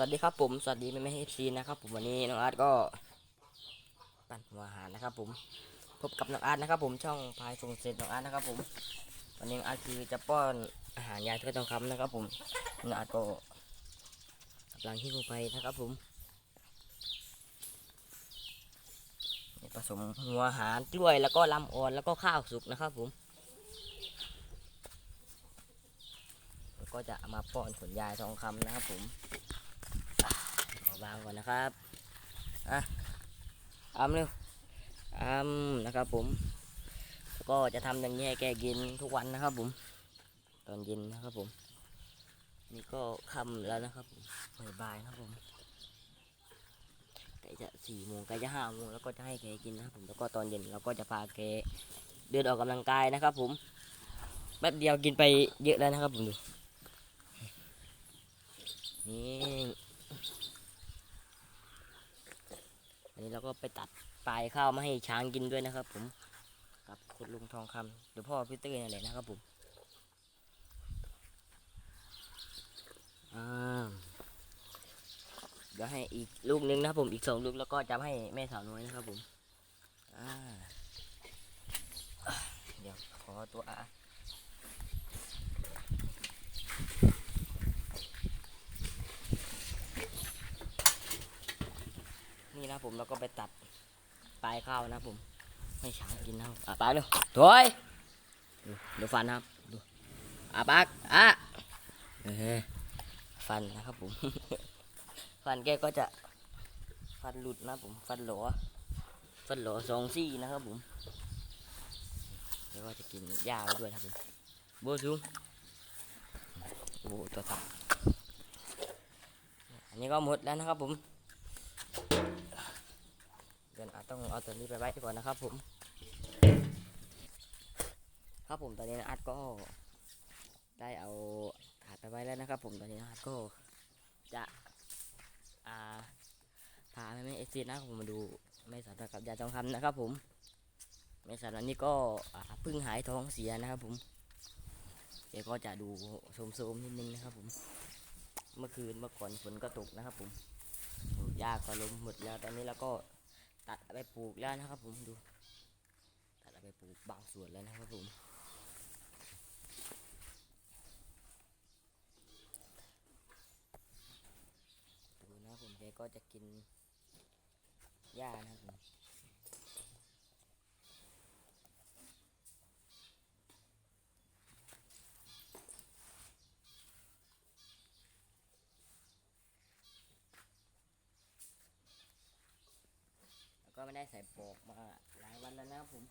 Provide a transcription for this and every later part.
วัสดีครับผมสวัสดีแม่แม่เอฟซีนะครับผมวันนี้น้องอาร์ตก็ปั่นหัวอาหารนะครับผมพบกับน้องอาร์ตนะครับผมช่องพายส่งเสร็จน้องอาร์ตนะครับผมวันนี้น้องอาร์ตคือจะป้อนอาหารยายทวดทองคำนะครับผมน้องอาร์ตก็กำลังหิ้วไปนะครับผมผสมหัวอาหารกล้วยแล้วก็ลำอ่อนแล้วก็ข้าวสุกนะครับผมก็จะเอามาป้อนขนยายทองคำนะครับผม เอาวางก่อนนะครับอะอ้ำเร็วอ้ำนะครับผม ก็จะทำอย่างนี้ให้แกกินทุกวันนะครับผม ตอนเย็นนะครับผม นี่ก็ค่ำแล้วนะครับผมบ่ายนะครับผมใกล้จะสี่โมงใกล้จะห้าโมงแล้วก็จะให้แกกินนะครับผมแล้วก็ตอนเย็นเราก็จะพาแกเดินออกกำลังกายนะครับ ผมแป๊บเดียวกินไปเยอะแล้วนะครับผมดูนี่ อั นนี้เราก็ไปตัดปลายข้าวมาให้ช้างกินด้วยนะครับ ผมกับคุณลุงทองคำหรือพ่อพี่เต้ยนั่นแหละนะครับผมเดี๋ยวให้อีกลูกหนึงนะครับผมอีกสองลูกแล้วก็จะให้แม่สาวน้อยนะครับผมเดี๋ยวขอตัวอา นี่นะผมเราก็ไปตัดปลายข้าวนะผมให้ช้างกินนะครับอะไปเร็วถอยดูดูฟันนะครับดูอะปากอะเออฟันนะครับผม ฟันแกก็จะฟันหลุดนะผมฟันหลอฟันหลอสองซี่นะครับผมแล้วก็จะกินหญ้าไปด้วยครับผมโบซูโอ้ตัวตับอันนี้ก็หมดแล้วนะครับผม เดี๋ยวอาจต้องเอาตัวนี้ไปไว้ก่อนนะครับ ผม ครับผมตอนนี้นะอาร์ตก็ ได้เอาถาดไปไว้แล้วนะครับ ผมตอนนี้นะอาร์ตก็จะอ่าพาแม่แม่เอซีนะครับผมมาดูแม่สาวน้อยกับยายทองคำนะครับ ผมแม่สาวน้อยนี่ก็เพิ่งหายท้องเสียนะครับ ผมเดี๋ยวก็จะดูโสมๆนิดนึงนะครับ ผม เมื่อคืนเมื่อก่อนฝนก็ตกนะครับ ผมหญ้าก็ล้มหมดแล้วตอนนี้เราก็ ตัดไปปลูกแล้วนะครับผมดู ตัดไปปลูกบางส่วนแล้วนะครับผม ดูนะผมแกก็จะกินหญ้านะครับผม ก็ไม่ได้ใส่ปลอกมาหลายวันแล้วนะครับผม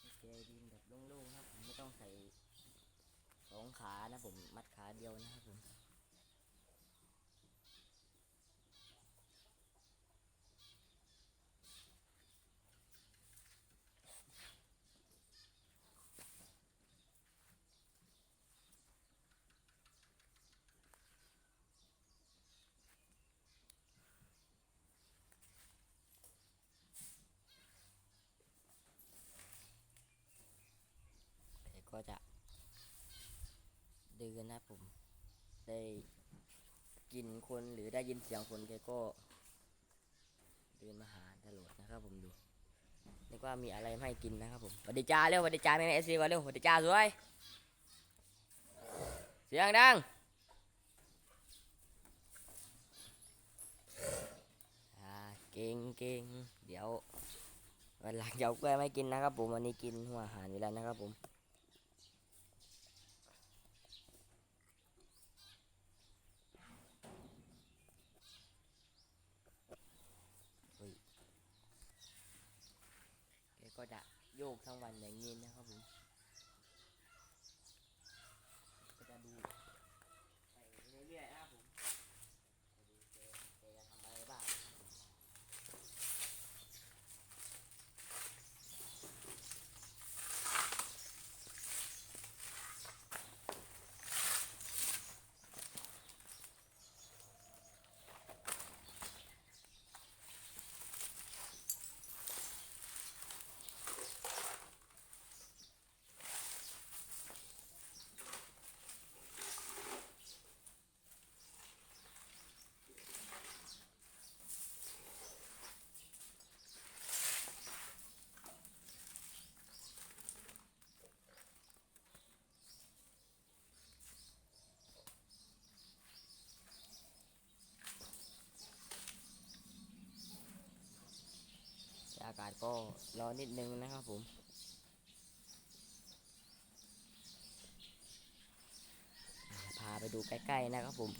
โอเคดินแบบโล่งๆครับ ผมไม่ต้องใส่สองขานะผมมัดขาเดียวนะครับผม แก็จะเดินนะผม ได้กินคนหรือได้ยินเสียงคนแกก็ เดินมาหาตลอดนะครับผมดูนึกว่ามีอะไรให้กินนะครับผมสวัสดีจ้าเร็วสวัสดีจ้าแม่เอซีมาเร็วสวัสดีจ้าสวย เสียงดังเก่งเก่งเดี๋ยววันหลังเดี๋ยวกล้วยไม่กินนะครับผมวันนี้กินหัวอาหารอยู่แล้วนะครับผม แกก็จะ โยกทั้งวันอย่างนี้นะครับากาศก็ร้อนนิดนึงนะครับผม พาไปดูใกล้ๆนะครับผม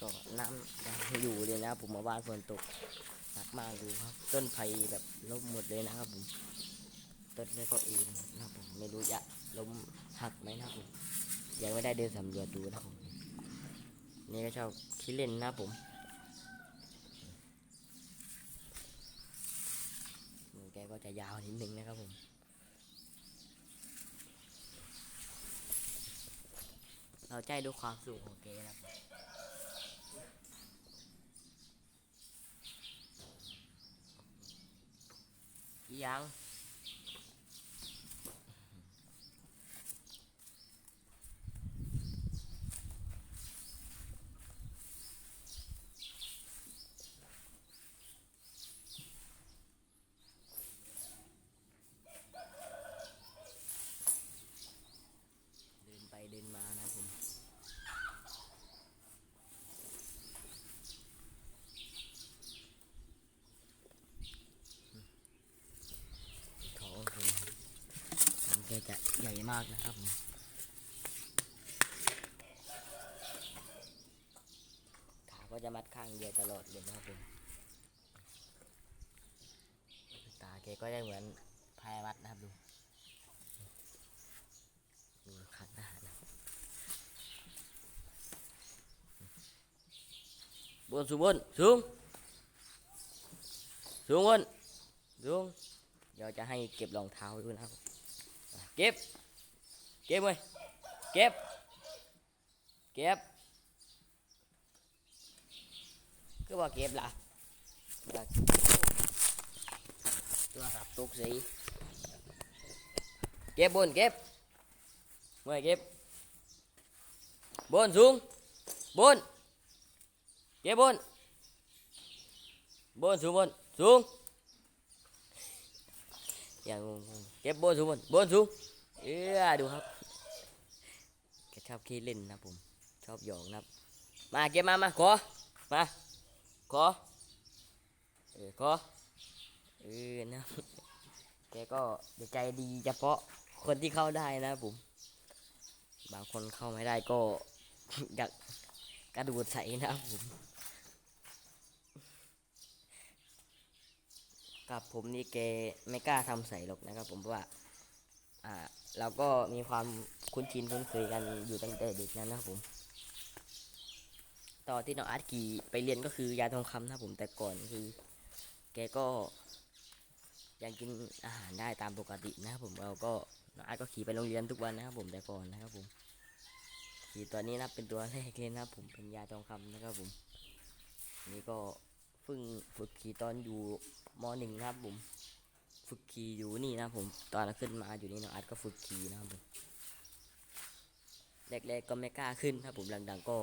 ก็น้ำยังอยู่เลยนะครับผมเมาบ้านฝนตกหนักมากดูครับ ต้นไผ่แบบล้มหมดเลยนะครับผมต้นนี้ก็เองนะครับผมไม่รู้จะล้มหักไหมนะครับผมยังไม่ได้เดินสำรวจดูนะครับผมนี่ก็ชอบขี้เล่นนะครับผมมือแก็จะยาวนิดนึงนะครับผมเราใจดูความสูงของเกนะครับยัง เดินไปเดินมานะครับผม เขาคือมัน แกจะใหญ่มากนะครับผมขาก็จะมัดข้างเดียวตลอดเลยนะครับผมตาแกก็ได้เหมือนพายวัดนะครับดูดูขัดหน้านะบนสูงบนสูงสูงบนสูงเดี๋ยวจะให้เก็บรองเท้าด้วยนะครับอะ เก็บ เก็บเลยเก็บ เก็บก็ว่าเก็บล่ะว่าตัวสับตุกสีเก็บบนเก็บเมื่ อยเก็บบนสูงบนเก็บบนบนสูงบนสูงอย่างงงเก็บบนสูงบนบนสูงเอ้อดูครับแกชอบขี้เล่นนะผม ชอบหยอกนะครับ มาเก็บมามาขอมาขอเออขอเออนะแกก็ใจดีเฉพาะคนที่เข้าได้นะผมบางคนเข้าไม่ได้ก็อยากกระดูดใส่นะครับผม กับผมนี่แกไม่กล้าทำใส่หรอกนะครับผมเพราะว่า อ่า เราก็มีความคุ้นชินคุ้นเคยกันอยู่ตั้งแต่เด็กนั้นนะครับผม ต่อที่น้องอาร์ตขี่ไปเรียนก็คือยาทองคำนะครับผมแต่ก่อนคือ แกก็ยังกินอาหารได้ตามปกตินะครับผมเราก็น้องอาร์ตก็ขี่ไปโรงเรียนทุกวันนะครับผมแต่ก่อนนะครับผมขี่ตัวนี้นะเป็นตัวแรกเลยนะครับผมเป็นยาทองคำนะครับผมนี่ก็ พิ่งฝึกขี่ตอนอยู่มหนึ่งนะครับผม ฝึกขี่อยู่นี่นะผม ตอนขึ้นมาอยู่นี่น้องอาร์ตก็ฝึกขี่นะครับผมแรกๆก็ไม่กล้าขึ้นครับผมหลังๆก็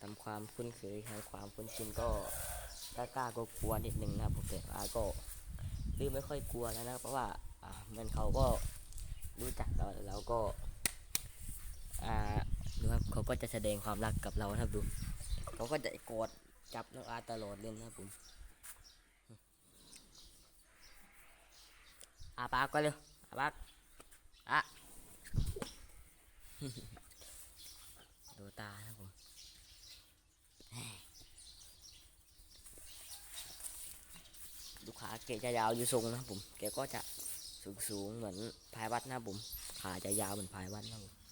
ทำความคุ้นเคยทำความคุ้นชินก็กล้าๆก็กลัวนิดนึงนะครับผมแต่อาร์ตก็เริ่มไม่ค่อยกลัวแล้วนะเพราะว่าอ่ามันเขาก็รู้จักเราแล้วก็อ่าดูครับเขาก็จะแสดงความรักกับเราครับดูเขาก็จะกอด จับน้อาตลอดเลยนะผมอาปากก็เร็วอาปากอะดูตาครับผมดูขาเกจะยาวอยู่ทรงนะผมแกก็จะสูงสูงๆเหมือนพายวัดนะผมขาจะยาวเหมือนพายวัดนะผม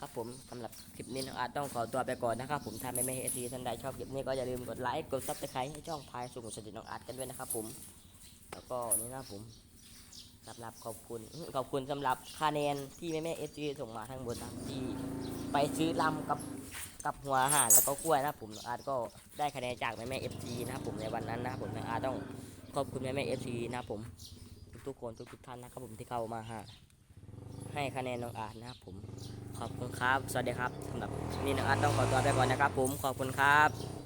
ครับผมสำหรับคลิปนี้น้องอาร์ตต้องขอตัวไปก่อนนะครับผมถ้าไม่ไม่เอซีท่านใดชอบคลิปนี้ก็อย่าลืมกดไลค์กดซับสไครต์ให้ช่องพายสุขสดิน้องอาร์ตกันด้วยนะครับผม แล้วก็นี่นะผมสำหรับขอบคุณขอบคุณสำหรับคะแนนที่แม่แม่เอซีส่งมาทั้งหมดนะที่ไปซื้อลำกับกับหัวอาหารแล้วก็กล้วยนะครับผมน้องอาร์ตก็ได้คะแนนจากแม่แม่เอฟซีนะครับผมในวันนั้นนะครับผมน้องอาร์ตต้องขอบคุณแม่แม่เอฟซีนะครับผมทุกคนทุกๆท่านนะครับผมที่เข้ามาหา ให้คะแนนน้องอาร์ตนะครับผมขอบคุณครับ สวัสดีครับสำหรับนี่น้องอาร์ตต้องขอตัวไปก่อนนะครับผมขอบคุณครับ